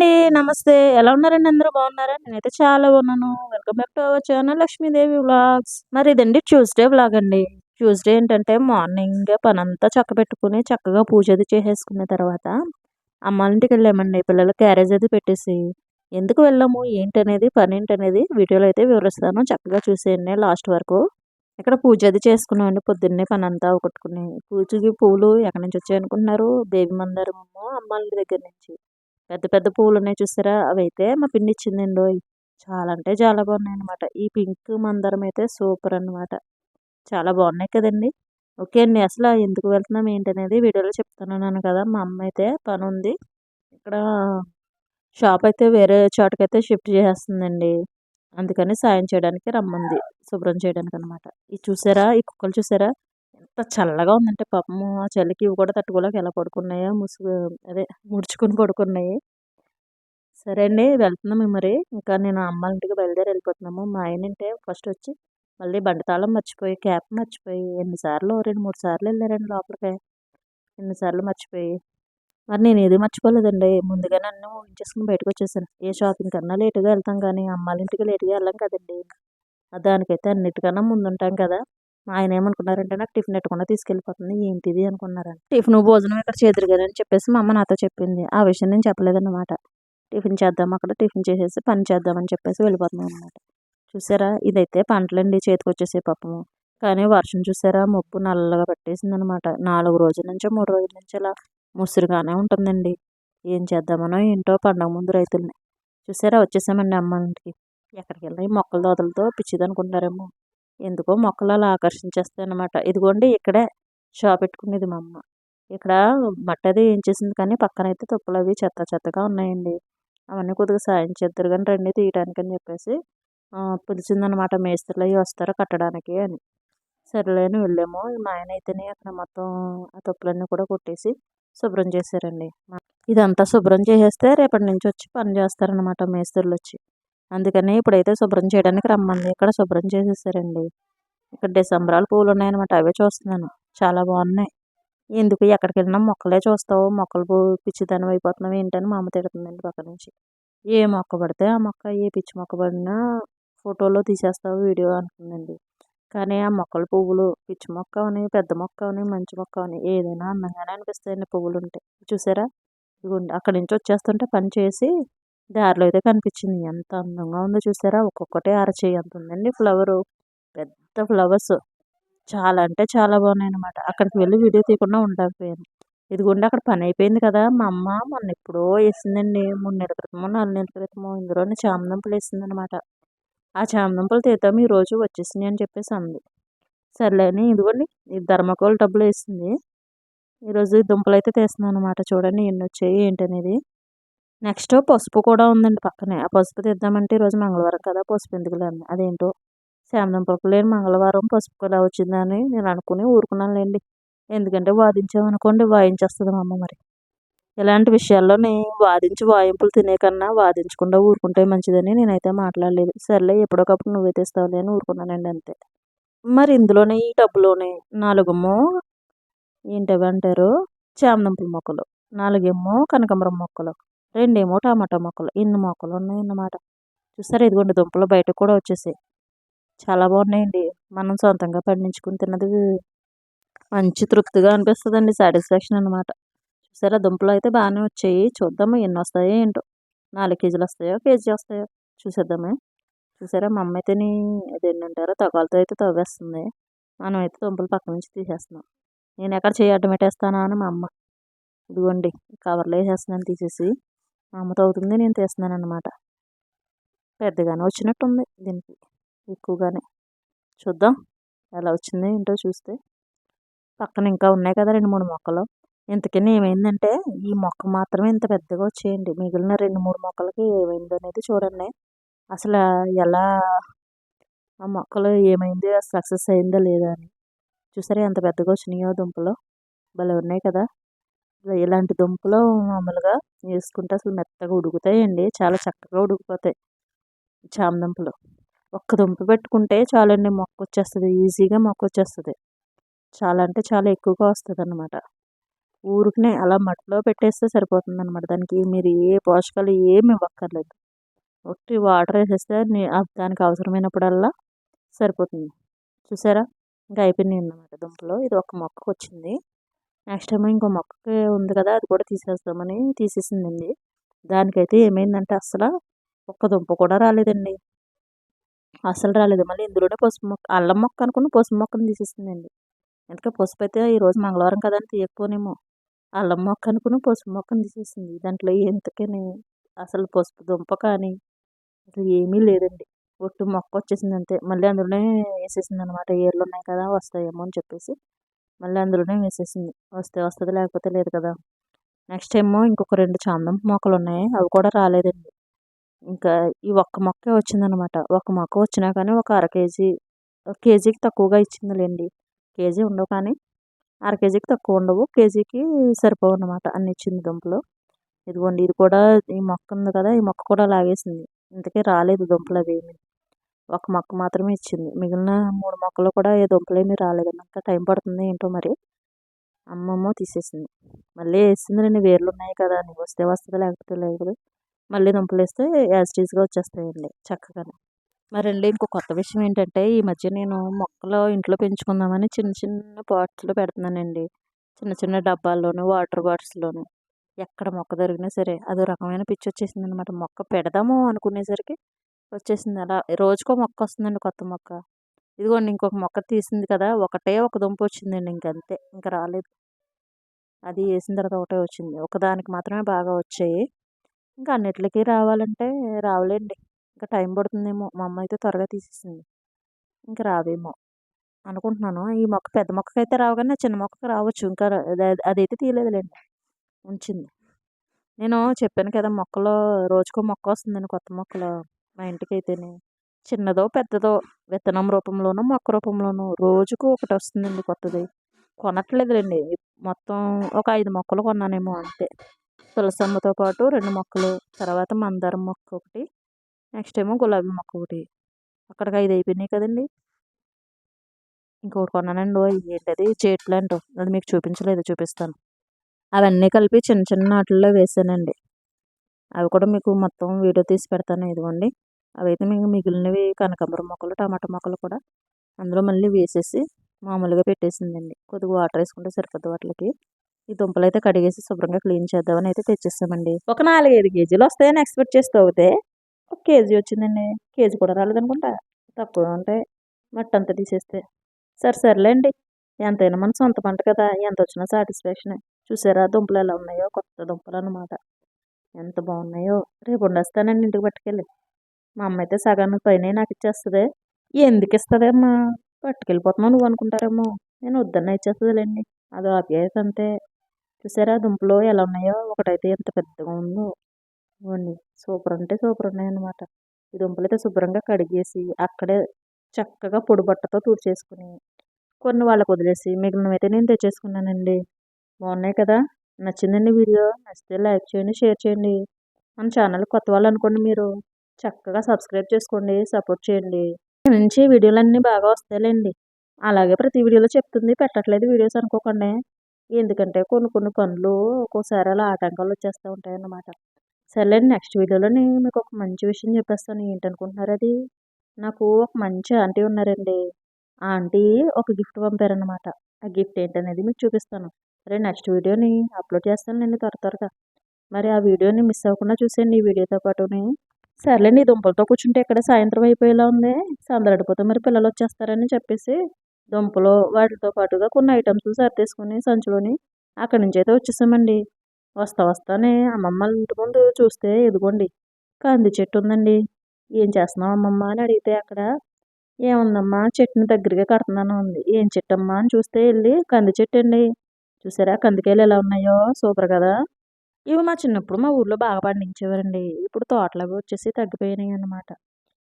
అండి. నమస్తే. ఎలా ఉన్నారండి అందరూ? బాగున్నారా? నేనైతే చాలా ఉన్నాను welcome back to our channel Lakshmidevi vlogs. మరి ఇదండి ట్యూస్డే వ్లాగ్ అండి. ట్యూస్డే ఏంటంటే మార్నింగ్ పనంతా చక్క పెట్టుకుని చక్కగా పూజ అది చేసేసుకున్న తర్వాత అమ్మాళ్ళ వెళ్ళామండి. పిల్లల క్యారేజ్ అది పెట్టేసి ఎందుకు వెళ్ళాము? ఏంటనేది? పని ఏంటనేది వీడియోలో అయితే వివరిస్తాను. చక్కగా చూసేయండి లాస్ట్ వరకు. ఇక్కడ పూజ అది చేసుకున్నామండి. పొద్దున్నే పని అంతా కొట్టుకుని పూజకి పూలు ఎక్కడి నుంచి వచ్చాయి అనుకుంటున్నారు దేవి మందిరము? అమ్మాళ్ళ దగ్గర నుంచి. పెద్ద పెద్ద పువ్వులు ఉన్నాయి చూసారా? అవి అయితే మా పిన్ని ఇచ్చిందండి చాలా అంటే చాలా బాగున్నాయి అనమాట ఈ పింక్ మందరం అయితే సూపర్ అనమాట చాలా బాగున్నాయి కదండి. ఓకే అండి. అసలు ఎందుకు వెళ్తున్నాం ఏంటనేది వీడియోలో చెప్తున్నాను కదా. మా అమ్మ అయితే పని ఉంది ఇక్కడ షాప్ అయితే వేరే చోటకైతే షిఫ్ట్ చేసేస్తుందండి. అందుకని సాయం చేయడానికి రమ్మంది. శుభ్రం చేయడానికి అనమాట ఇది చూసారా? ఈ కుక్కలు చూసారా? ఎంత చల్లగా ఉందంటే పాపము ఆ చలికి ఇవి కూడా తట్టుకోలేక ఎలా పడుకున్నాయో ముసుగు అదే ముడుచుకుని పడుకున్నాయి. సరే అండి వెళ్తున్నాము మరి. ఇంకా నేను అమ్మ ఇంటికి బయలుదేరి వెళ్ళిపోతున్నాము. మా ఆయన అంటే ఫస్ట్ వచ్చి మళ్ళీ బండి తాళం మర్చిపోయి క్యాప్ మర్చిపోయి ఎన్నిసార్లు రెండు మూడు సార్లు వెళ్ళారండి లోపలికి. ఎన్నిసార్లు మర్చిపోయి. మరి నేను ఏది మర్చిపోలేదండి. ముందుగా నన్ను ఊహించేసుకుని బయటకు వచ్చేసాను. ఏ షాపింగ్ కన్నా లేటుగా వెళ్తాం కానీ అమ్మాళ్ళ ఇంటికి లేటుగా వెళ్ళాం కదండి. దానికైతే అన్నిటికన్నా ముందుంటాం కదా. ఆయన ఏమనుకున్నారంటే నాకు టిఫిన్ ఎట్టకుండా తీసుకెళ్ళిపోతుంది. ఏంటిది? అనుకున్నారని టిఫిన్ భోజనం ఇక్కడ చేదురుగానే అని చెప్పేసి మా అమ్మ నాతో చెప్పింది. ఆ విషయం నేను చెప్పలేదన్నమాట. టిఫిన్ చేద్దాం అక్కడ టిఫిన్ చేసేసి పని చేద్దామని చెప్పేసి వెళ్ళిపోతున్నాం అనమాట చూసారా? ఇదైతే పంటలండి చేతికి వచ్చేసే పాపము. కానీ వర్షం చూసారా? ముప్పు నల్లగా పట్టేసింది అనమాట నాలుగు రోజుల నుంచి మూడు రోజుల నుంచి అలా ముసురుగానే ఉంటుందండి. ఏం చేద్దామనో ఏంటో పండగ ముందు రైతుల్ని. చూసారా? వచ్చేసామండి అమ్మ ఇంటికి ఎక్కడికి వెళ్ళి మొక్కల దోదలతో పిచ్చిదనుకుంటారేమో. ఎందుకో మొక్కలు అలా ఆకర్షించేస్తాయి అనమాట ఇదిగోండి ఇక్కడే షాప్ పెట్టుకునేది మా అమ్మ. ఇక్కడ మట్టది ఏం చేసింది కానీ పక్కన అయితే తుప్పలు అవి చెత్త చెత్తగా ఉన్నాయండి. అవన్నీ కొద్దిగా సాయం చేద్దరు కానీ రండి తీయడానికి అని చెప్పేసి పిలిచిందనమాట మేస్త్రులు అవి వస్తారు కట్టడానికి అని. సరేలేని వెళ్ళాము. మా ఆయన అయితేనే అక్కడ మొత్తం ఆ తుప్పులన్నీ కూడా కొట్టేసి శుభ్రం చేశారండి. ఇదంతా శుభ్రం చేసేస్తే రేపటి నుంచి వచ్చి పని చేస్తారనమాట మేస్త్రులు వచ్చి. అందుకని ఇప్పుడైతే శుభ్రం చేయడానికి రమ్మంది ఇక్కడ శుభ్రం చేసేసారండి. ఇక్కడ డిసెంబరాలు పూలు ఉన్నాయన్నమాట అవే చూస్తున్నాను. చాలా బాగున్నాయి. ఎందుకు ఎక్కడికి వెళ్ళినా మొక్కలే చూస్తావు మొక్కలు పిచ్చిదనం అయిపోతున్నావు ఏంటని మా అమ్మ తిడుతుందండి పక్క నుంచి. ఏ మొక్క పడితే ఆ మొక్క ఏ పిచ్చి మొక్క పడినా ఫోటోలో తీసేస్తావు వీడియో అంటుందండి. కానీ ఆ మొక్కలు పువ్వులు పిచ్చి మొక్క అని పెద్ద మొక్క అని మంచి మొక్క అని ఏదైనా అందంగానే అనిపిస్తాయండి పువ్వులు ఉంటే. చూసారా? ఇదిగోండి అక్కడి నుంచి వచ్చేస్తుంటే పని చేసి దారిలో అయితే కనిపించింది. ఎంత అందంగా ఉందో చూసారా? ఒక్కొక్కటే అరచేయి ఎంత ఉందండి ఫ్లవరు. పెద్ద ఫ్లవర్స్. చాలా అంటే చాలా బాగున్నాయి అనమాట అక్కడికి వెళ్ళి వీడియో తీయకుండా ఉండకపోయాను. ఇదిగోండి అక్కడ పని అయిపోయింది కదా మా అమ్మ మొన్న ఎప్పుడో వేసిందండి. మూడు నెలల క్రితమో నాలుగు నెలల క్రితమో ఇందులోనే చామదుంపలు వేసింది అనమాట ఆ చామదుంపలు తీద్దాం ఈరోజు వచ్చేసింది అని చెప్పేసి అంది. సర్లేని ఇదిగోండి ఈ ధర్మకోల్ డబ్బులు వేసింది. ఈరోజు దుంపలు అయితే తీస్తున్నాను అనమాట చూడండి ఎన్ని వచ్చాయి ఏంటనేది. నెక్స్ట్ పసుపు కూడా ఉందండి పక్కనే. ఆ పసుపు తీద్దామంటే ఈరోజు మంగళవారం కదా పసుపు ఎందుకులే అదేంటో శామదంపప్పు లేని మంగళవారం పసుపు ఎలా వచ్చిందని నేను అనుకుని ఊరుకున్నానులేండి. ఎందుకంటే వాదించామనుకోండి వాయించేస్తుంది మా అమ్మ మరి. ఇలాంటి విషయాల్లోనే వాదించి వాయింపులు తినే కన్నా వాదించకుండా ఊరుకుంటే మంచిదని నేనైతే మాట్లాడలేదు. సర్లే ఎప్పుడొకప్పుడు నువ్వే తెస్తావులే అని ఊరుకున్నానండి అంతే. మరి ఇందులోనే ఈ టబ్బులోనే నాలుగేమో ఏంటవి అంటారు? చామదంపుల మొక్కలు. నాలుగేమో కనకాంబరం మొక్కలు. రెండేమో టమాటా మొక్కలు. ఇన్ని మొక్కలు ఉన్నాయన్నమాట. చూసారా ఇదిగోండి దుంపలు బయటకు కూడా వచ్చేసాయి. చాలా బాగున్నాయండి. మనం సొంతంగా పండించుకుని తిన్నది మంచి తృప్తిగా అనిపిస్తుందండి. సాటిస్ఫాక్షన్ అనమాట చూసారా దుంపలు అయితే బాగానే వచ్చాయి. చూద్దాము ఎన్ని వస్తాయో ఏంటో. నాలుగు కేజీలు వస్తాయో కేజీ వస్తాయో. చూసేద్దామే. చూసారా మా అమ్మ అయితే అదేంటంటారో తగాలతో అయితే తవ్వేస్తుంది. మనం అయితే దుంపలు పక్క నుంచి తీసేస్తున్నాం. నేను ఎక్కడ చేయి అడ్డం పెట్టేస్తానా అని మా అమ్మ. ఇదిగోండి కవర్లో వేసేస్తున్నాను తీసేసి. మా అమ్మ తవ్వుతుంది నేను తీస్తున్నాను అనమాట పెద్దగానే వచ్చినట్టుంది దీనికి. ఎక్కువగానే. చూద్దాం ఎలా వచ్చింది ఏంటో చూస్తే. పక్కన ఇంకా ఉన్నాయి కదా రెండు మూడు మొక్కలు. ఇంతకన్నా ఏమైందంటే ఈ మొక్క మాత్రమే ఇంత పెద్దగా వచ్చేయండి. మిగిలిన రెండు మూడు మొక్కలకి ఏమైంది అనేది చూడండి. అసలు ఎలా ఆ మొక్కలు ఏమైంది సక్సెస్ అయిందా లేదా అని. చూసారా ఎంత పెద్దగా వచ్చినాయో దుంపలు. భలే ఉన్నాయి కదా. ఇలాంటి దుంపలు మామూలుగా వేసుకుంటే అసలు మెత్తగా ఉడుకుతాయండి. చాలా చక్కగా ఉడికిపోతాయి. చామ దుంపలు. ఒక్క దుంప పెట్టుకుంటే చాలండి మొక్క వచ్చేస్తుంది ఈజీగా మొక్క వచ్చేస్తుంది చాలా అంటే చాలా ఎక్కువగా వస్తుంది అన్నమాట ఊరికనే అలా మట్టిలో పెట్టేస్తే సరిపోతుంది అనమాట దానికి మీరు ఏ పోషకాలు ఏమి ఇవ్వక్కర్లేదు. ఒట్టి వాటర్ వేసేస్తే దానికి అవసరమైనప్పుడల్లా సరిపోతుంది. చూసారా? ఇంకా అయిపోయినాయి అన్నమాట దుంపలు. ఇది ఒక మొక్కకు వచ్చింది నెక్స్ట్ ఏమో ఇంకో మొక్కకి ఉంది కదా అది కూడా తీసేస్తామని తీసేసిందండి. దానికైతే ఏమైందంటే అసలు ఒక్క దుంప కూడా రాలేదండి. అసలు రాలేదు. మళ్ళీ ఇందులోనే పసుపు మొక్క అల్లం మొక్క అనుకుని పసుపు మొక్కను తీసేసిందండి. ఎందుకంటే పసుపు అయితే ఈరోజు మంగళవారం కదా అని తీయకపోనేమో. అల్లం మొక్క అనుకుని పసుపు మొక్కను తీసేసింది. దాంట్లో ఎంతకని అసలు పసుపు దుంప కానీ అసలు ఏమీ లేదండి. ఒట్టు మొక్క వచ్చేసింది అంతే. మళ్ళీ అందులోనే వేసేసింది అనమాట ఏర్లు ఉన్నాయి కదా వస్తాయేమో అని చెప్పేసి మళ్ళీ అందులోనే వేసేసింది. వస్తే వస్తుంది లేకపోతే లేదు కదా. నెక్స్ట్ ఏమో ఇంకొక రెండు చాందం మొక్కలు ఉన్నాయి. అవి కూడా రాలేదండి. ఇంకా ఈ ఒక్క మొక్కే వచ్చిందనమాట. ఒక మొక్క వచ్చినా కానీ ఒక అర కేజీ ఒక కేజీకి తక్కువగా ఇచ్చిందిలేండి. కేజీ ఉండవు కానీ అర కేజీకి తక్కువ ఉండవు. కేజీకి సరిపోవు అనమాట అన్ని ఇచ్చింది దుంపలు. ఇదిగోండి ఇది కూడా ఈ మొక్క ఉంది కదా ఈ మొక్క కూడా లాగేసింది. ఇంతకీ రాలేదు దుంపలు అవి ఏమి. ఒక మొక్క మాత్రమే ఇచ్చింది. మిగిలిన మూడు మొక్కలు కూడా ఏ దుంపలేమీ రాలేదు అంత టైం పడుతుంది ఏంటో మరి. అమ్మమ్మ తీసేసింది. మళ్ళీ వేసింది రెండు వేర్లు ఉన్నాయి కదా అని వస్తే వస్తుంది లేకపోతే లేదు. మళ్ళీ దుంపలు వేస్తే యాజ్ టీజ్గా వచ్చేస్తాయండి చక్కగా మరండి ఇంకో కొత్త విషయం ఏంటంటే ఈ మధ్య నేను మొక్కలు ఇంట్లో పెంచుకుందామని చిన్న చిన్న పాట్స్లో పెడుతున్నానండి. చిన్న చిన్న డబ్బాల్లోనూ వాటర్ బాటిల్స్లోనూ. ఎక్కడ మొక్క దొరికినా సరే అదో రకమైన పిచ్చి వచ్చేసింది అనమాట మొక్క పెడదాము అనుకునేసరికి వచ్చేసింది. అలా రోజుకో మొక్క వస్తుందండి కొత్త మొక్క. ఇదిగోండి ఇంకొక మొక్క తీసింది కదా ఒకటే ఒక దుంప వచ్చిందండి ఇంకంతే. ఇంకా రాలేదు. అది వేసిన తర్వాత ఒకటే వచ్చింది. ఒకదానికి మాత్రమే బాగా వచ్చాయి. ఇంకా అన్నిటికీ రావాలంటే రావులేండి. ఇంకా టైం పడుతుందేమో మా అమ్మ అయితే త్వరగా తీసేసింది. ఇంకా రావేమో అనుకుంటున్నాను. ఈ మొక్క పెద్ద మొక్కకైతే రావు కానీ చిన్న మొక్కకి రావచ్చు. ఇంకా అది- అదైతే తీయలేదులేండి. ఉంచింది. నేను చెప్పాను కదా మొక్కలో రోజుకో మొక్క వస్తుందని కొత్త మొక్కలు. మా ఇంటికి అయితేనే చిన్నదో పెద్దదో విత్తనం రూపంలోనూ మొక్క రూపంలోనూ రోజుకు ఒకటి వస్తుందండి కొత్తది. కొనట్లేదులేండి. మొత్తం ఒక ఐదు మొక్కలు కొన్నానేమో అంతే. తులసమ్మతో పాటు రెండు మొక్కలు తర్వాత మందారం మొక్క ఒకటి నెక్స్ట్ ఏమో గులాబీ మొక్క ఒకటి. అక్కడికి ఐదు అయిపోయినాయి కదండి. ఇంకొకటి కొన్నానండి ఓ ఏంటది చేట్ ప్లాంట్ అది మీకు చూపించలేదు చూపిస్తాను. అవన్నీ కలిపి చిన్న చిన్న వాటిల్లో వేసానండి. అవి కూడా మీకు మొత్తం వీడియో తీసి పెడతాను ఇదిగోండి. అవైతే మీకు మిగిలినవి కనకాంబరం మొక్కలు టమాటా మొక్కలు కూడా అందులో మళ్ళీ వేసేసి మామూలుగా పెట్టేసిందండి. కొద్దిగా వాటర్ వేసుకుంటే సరిపోద్ది వాటికి. ఈ దుంపలు అయితే కడిగేసి శుభ్రంగా క్లీన్ చేద్దామని అయితే తెచ్చేస్తామండి. ఒక నాలుగైదు కేజీలు వస్తాయని ఎక్స్పెక్ట్ చేస్తూ అవుతే ఒక కేజీ వచ్చిందండి. కేజీ కూడా రాలేదనుకుంటా. తక్కువ ఉంటాయి. మట్టి అంతా తీసేస్తే. సరే సర్లేండి. ఎంతైనా మన సొంత పంట కదా. ఎంత వచ్చినా సాటిస్ఫాక్షన్. చూసారా దుంపలు ఎలా ఉన్నాయో? కొత్త దుంపలు అనమాట ఎంత బాగున్నాయో. రేపు వండేస్తానండి ఇంటికి పట్టుకెళ్ళి. మా అమ్మ అయితే సగాన్ని పైన నాకు ఇచ్చేస్తుంది. ఎందుకు ఇస్తుందేమ్మా? పట్టుకెళ్ళిపోతున్నావు నువ్వు అనుకుంటారేమో. నేను వద్దన్న ఇచ్చేస్తుందిలేండి. అది ఆప్యాయత అంతే చూసారా? దుంపలు ఎలా ఉన్నాయో? ఒకటైతే ఎంత పెద్దగా ఉందో. ఇవ్వండి. సూపర్ అంటే సూపర్ ఉన్నాయన్నమాట. ఈ దుంపలు అయితే శుభ్రంగా కడిగేసి అక్కడే చక్కగా పొడి బట్టతో తుడిచేసుకుని కొన్ని వాళ్ళకు వదిలేసి మిగిలినవైతే నేను తెచ్చేసుకున్నానండి. బాగున్నాయి కదా? నచ్చిందండి వీడియో. నచ్చితే లైక్ చేయండి షేర్ చేయండి. మన ఛానల్ కొత్త వాళ్ళు అనుకోండి మీరు చక్కగా సబ్స్క్రైబ్ చేసుకోండి సపోర్ట్ చేయండి. నుంచి వీడియోలన్నీ బాగా వస్తాయిలేండి. అలాగే ప్రతి వీడియోలో చెప్తుంది పెట్టట్లేదు వీడియోస్ అనుకోకండి. ఎందుకంటే కొన్ని కొన్ని పనులు ఒక్కోసారి అలా ఆటంకాలు వచ్చేస్తూ ఉంటాయి అన్నమాట సర్లేండి నెక్స్ట్ వీడియోలో నేను మీకు ఒక మంచి విషయం చెప్పేస్తాను. ఏంటనుకుంటున్నారు అది? నాకు ఒక మంచి ఆంటీ ఉన్నారండి. ఆ ఆంటీ ఒక గిఫ్ట్ పంపారనమాట ఆ గిఫ్ట్ ఏంటనేది మీకు చూపిస్తాను. సరే నెక్స్ట్ వీడియోని అప్లోడ్ చేస్తాను నేను త్వర త్వరగా. మరి ఆ వీడియోని మిస్ అవ్వకుండా చూసేయండి. ఈ వీడియోతో పాటుని సర్లేండి దుంపలతో కూర్చుంటే ఇక్కడ సాయంత్రం అయిపోయేలా ఉంది? సందడిపోతే మరి పిల్లలు వచ్చేస్తారని చెప్పేసి దుంపలు వాటితో పాటుగా కొన్ని ఐటమ్స్ సర్దేసుకుని సంచులోని అక్కడి నుంచి అయితే వచ్చేసామండి. వస్తా వస్తానే అమ్మమ్మ ఇంటి ముందు చూస్తే ఇదిగోండి కంది చెట్టు ఉందండి. ఏం చేస్తున్నావు అమ్మమ్మ అని అడిగితే అక్కడ ఏముందమ్మా చెట్టుని దగ్గరగా కడుతున్నాను ఉంది. ఏం చెట్టు అమ్మా అని చూస్తే వెళ్ళి కంది చెట్టు అండి. చూసారా కందికాయలు ఎలా ఉన్నాయో? సూపర్ కదా. ఇవి మా చిన్నప్పుడు మా ఊర్లో బాగా పండించేవారండి. ఇప్పుడు తోటలు అవి వచ్చేసి తగ్గిపోయినాయి అన్నమాట.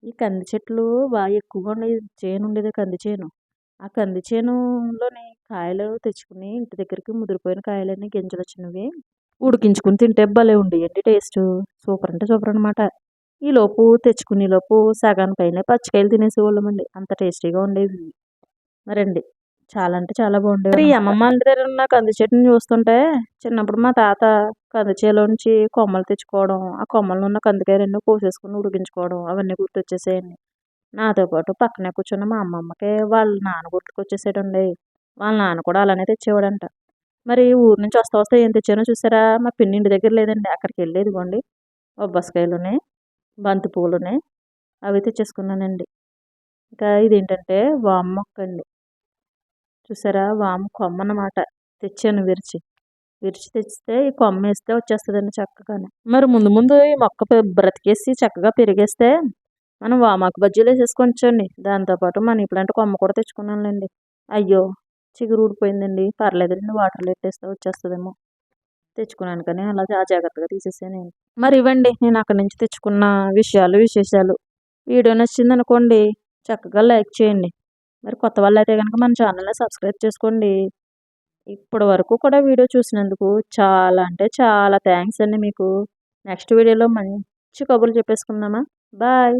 ఈ కంది చెట్లు బాగా ఎక్కువగా ఉండేది చేను ఉండేది కంది చేను. ఆ కంది చేనులోని కాయలు తెచ్చుకుని ఇంటి దగ్గరికి ముదిరిపోయిన కాయలన్నీ గింజలు వచ్చినవి ఉడికించుకుని తింటే భలే ఉండేయండి టేస్ట్. సూపర్ అంటే సూపర్ అనమాట ఈ లోపు తెచ్చుకునే లోపు సగాని పైన పచ్చికాయలు తినేసేవాళ్ళమండి అంత టేస్టీగా ఉండేవి. మరండి. చాలా అంటే చాలా బాగుండేవి మరి అమ్మమ్మ దగ్గర ఉన్న కంది చెట్టుని చూస్తుంటే చిన్నప్పుడు మా తాత కంది చేలోంచి కొమ్మలు తెచ్చుకోవడం ఆ కొమ్మలు ఉన్న కందికాయ రెండు కోసేసుకుని ఉడికించుకోవడం అవన్నీ గుర్తొచ్చేసేయండి. నాతో పాటు పక్కనే కూర్చున్న మా అమ్మమ్మకి వాళ్ళ నాన్న గుర్తుకొచ్చేసాడండి వాళ్ళ నాన్న కూడా అలానే తెచ్చేవాడంట. మరి ఊరు నుంచి వస్తా వస్తే ఏం తెచ్చానో చూసారా? మా పిన్ని ఇంటి దగ్గర లేదండి. అక్కడికి వెళ్ళేది ఇదిగోండి బొబ్బసకాయలునే బంతి పువ్వులునే అవి తెచ్చేసుకున్నానండి. ఇంకా ఇదేంటంటే వాము మొక్క అండి చూసారా? వామ్మ కొమ్మ అన్నమాట తెచ్చాను విరిచి. విరిచి తెచ్చితే ఈ కొమ్మ వేస్తే వచ్చేస్తుందండి చక్కగానే. మరి ముందు ముందు ఈ మొక్క బ్రతికేసి చక్కగా పెరిగేస్తే మనం వామాకు బజ్జీలు వేసేసుకొచ్చండి దాంతోపాటు మనం ఇప్పుడంటే కొమ్మ కూడా తెచ్చుకున్నాంలేండి అయ్యో చిగురు ఊడిపోయిందండి. పర్లేదులేండి వాటర్లో పెట్టేస్తే వచ్చేస్తుందేమో. తెచ్చుకున్నాను కానీ అలా జాగ్రత్తగా తీసేసాను నేను. మరి ఇవ్వండి నేను అక్కడి నుంచి తెచ్చుకున్న విషయాలు విశేషాలు. వీడియో నచ్చింది అనుకోండి చక్కగా లైక్ చేయండి. మరి కొత్త వాళ్ళు అయితే కనుక మన ఛానల్ని సబ్స్క్రైబ్ చేసుకోండి. ఇప్పటి వరకు కూడా వీడియో చూసినందుకు చాలా అంటే చాలా థ్యాంక్స్ అండి మీకు. నెక్స్ట్ వీడియోలో మంచి కబుర్లు చెప్పేసుకుందామా? బాయ్.